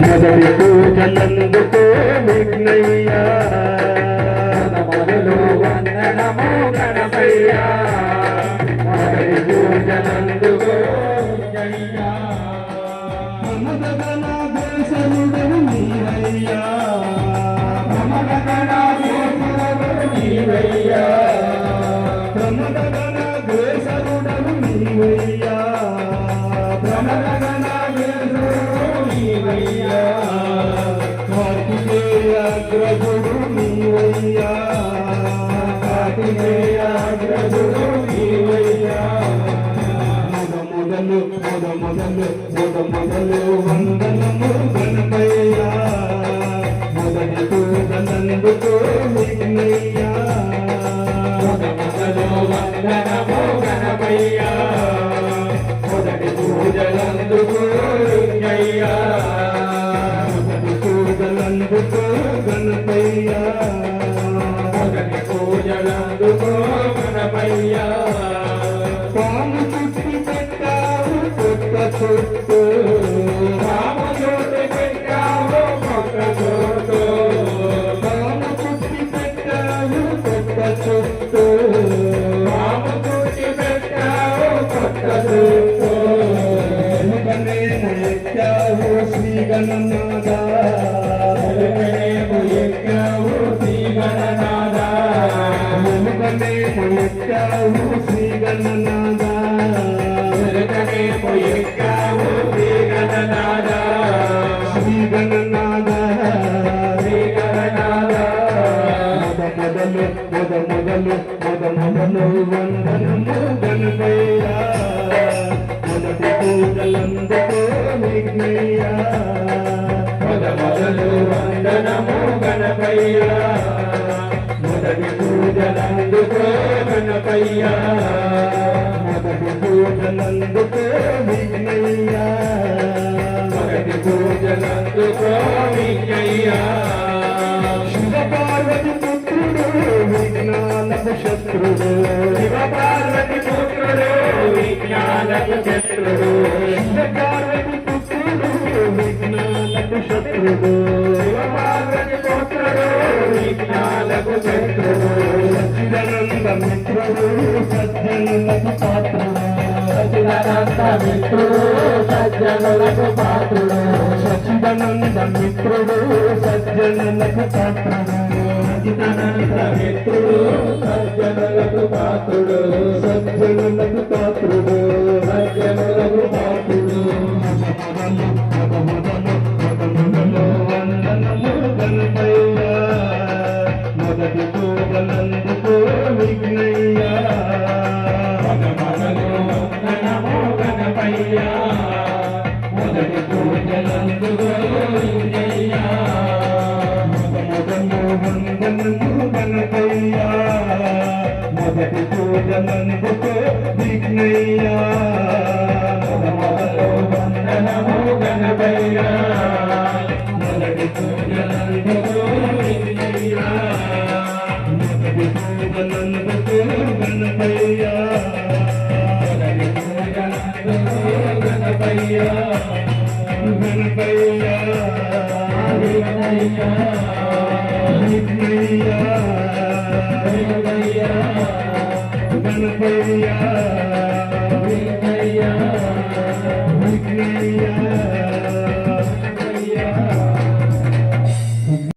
మొదటి పూజలందుకో విఘ్నయ్యా. మొదలు వందనము గణపయ్యా. మొదటి పూజలందుకో జయ్యా ప్రమదగణాధీశనుడవు నీవయ్యా. నీవయ్యా. నీవయ్యా కార్తికేయాగ్రజుడు నీవయ్యా కార్తికేయాగ్రజుడు నీవయ్యా మొద మొదలు మొద మొదలు మొద వందనము గణపయ్యా మొదటి పూజలందుకో విఘ్నయ్యా మొదటి పూజలందుకో విఘ్నయ్యా మొదటి పూజలందుకో విజయ్యా శివ పార్వతి పుత్రుడు విఘ్నాలకు శత్రుడు. శివ పార్వతి పుత్రుడు విజ్ఞానకు శత్రుడు. శివ పార్వతి పుత్రుడు విఘ్నాలకు శత్రుడు. శివ పార్వతి పుత్రుడు విజ్ఞానకు శత్రుడు. సచ్చిదానంద మిత్రుడు సజ్జనులకు పాత్రుడు సచిదానంద మిత్రుడు సజ్జనులకు పాత్రుడు. సచ్చిదానంద మిత్రుడు సజ్జనులకు పాత్రుడు. సచిదానంద మిత్రుడు సజ్జనులకు పాత్రుడు. సజ్జనులకు పూజలందుకో విఘ్నయ్యా వందనము గణపయ్యా మొదటి పూజలందుకో విజయ్యా మొదటి పూజలందుకో గణపయ్యా. మొదటి పూజలందుకో గణపయ్యా గణపయ్యా. గణపయ్యా.